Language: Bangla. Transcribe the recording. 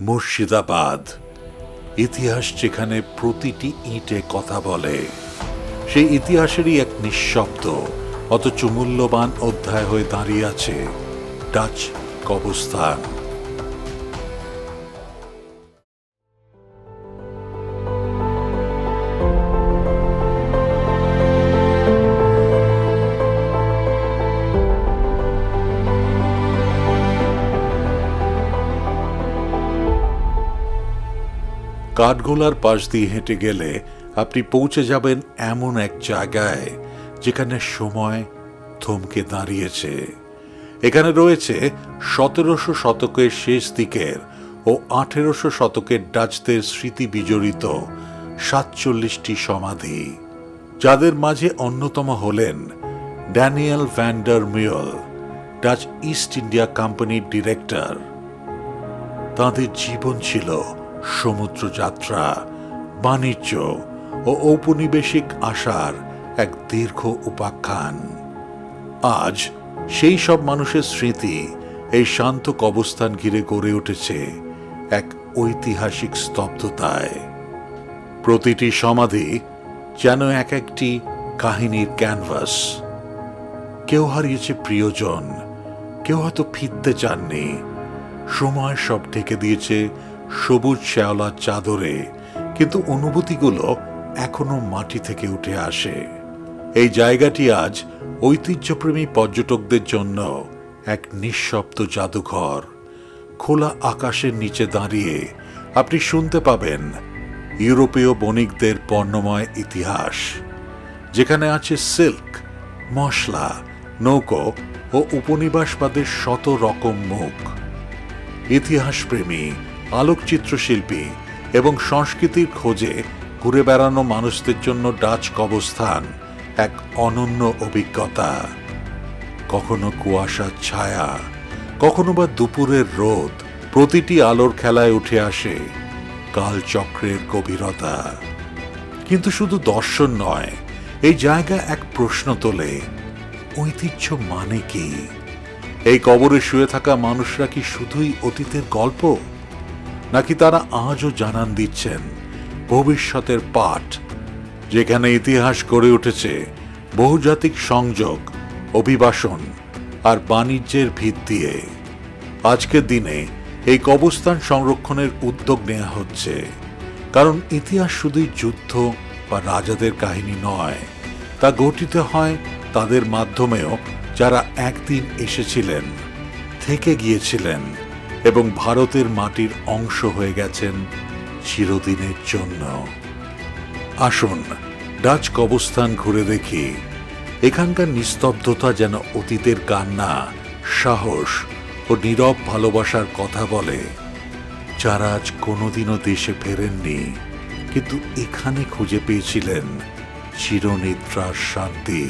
মুর্শিদাবাদ, ইতিহাস যেখানে প্রতিটি ইঁটে কথা বলে। সেই ইতিহাসেরই এক নিঃশব্দ, অথচ মূল্যবান অধ্যায় হয়ে দাঁড়িয়ে আছে ডাচ কবস্থান কাঠগোলার পাশ দিয়ে হেঁটে গেলে আপনি পৌঁছে যাবেন এমন এক জায়গায় যেখানে সময় থমকে দাঁড়িয়েছে। এখানে রয়েছে সতেরোশো শতকের শেষ দিকের ও আঠেরোশো শতকের ডাচদের স্মৃতি বিজড়িত সাতচল্লিশটি সমাধি। যাদের মাঝে অন্যতম হলেন Daniel Van der Meulen Dutch East India কোম্পানির ডিরেক্টর। তাঁদের জীবন ছিল সমুদ্র যাত্রা বাণিজ্য ও ঔপনিবেশিক আশার এক দীর্ঘ উপাখ্যান। আজ সেই সব মানুষের স্মৃতি এই শান্ত কবস্থান ঘিরে গড়ে উঠেছে এক ঐতিহাসিক স্তব্ধতায়। প্রতিটি সমাধি যেন এক একটি কাহিনীর ক্যানভাস। কেউ হারিয়েছে প্রিয়জন, কেউ হয়তো ফিরতে চাননি। সময় সব ঢেকে দিয়েছে সবুজ শ্যাওলার চাদরে, কিন্তু অনুভূতিগুলো এখনও মাটি থেকে উঠে আসে। এই জায়গাটি আজ ঐতিহ্যপ্রেমী পর্যটকদের জন্য এক নিঃশব্দ জাদুঘর। খোলা আকাশের নিচে দাঁড়িয়ে আপনি শুনতে পাবেন ইউরোপীয় বণিকদের বর্ণময় ইতিহাস, যেখানে আছে সিল্ক, মশলা, নৌকো ও উপনিবাসবাদের শত রকম মুখ। ইতিহাসপ্রেমী আলোকচিত্রশিল্পী এবং সংস্কৃতির খোঁজে ঘুরে বেড়ানো মানুষদের জন্য ডাচ কবস্থান এক অনন্য অভিজ্ঞতা। কখনো কুয়াশার ছায়া, কখনো বা দুপুরের রোদ, প্রতিটি আলোর খেলায় উঠে আসে কালচক্রের গভীরতা। কিন্তু শুধু দর্শন নয়, এই জায়গা এক প্রশ্ন তোলে, ঐতিহ্য মানে কি? এই কবরে শুয়ে থাকা মানুষরা কি শুধুই অতীতের গল্প? নাকি তারা আজও জানান দিচ্ছেন, ভবিষ্যতের পাঠ, যেখানে ইতিহাস গড়ে উঠেছে, বহুজাতিক সংযোগ, অভিবাসন আর বাণিজ্যের ভিত দিয়ে আজকের দিনে এই কবস্থান সংরক্ষণের উদ্যোগ নেওয়া হচ্ছে, কারণ ইতিহাস শুধুই যুদ্ধ বা রাজাদের কাহিনী নয়, তা গঠিত হয় তাদের মাধ্যমেও যারা একদিন এসেছিলেন, থেকে গিয়েছিলেন। এবং ভারতের মাটির অংশ হয়ে গেছেন চিরদিনের জন্য। আসুন, ডাচ কবস্থান ঘুরে দেখি। এখানকার নিস্তব্ধতা যেন অতীতের কান্না, সাহস ও নীরব ভালোবাসার কথা বলে, যারা আজ কোনোদিনও দেশে ফেরেননি, কিন্তু এখানে খুঁজে পেয়েছিলেন চিরনিদ্রার শান্তি।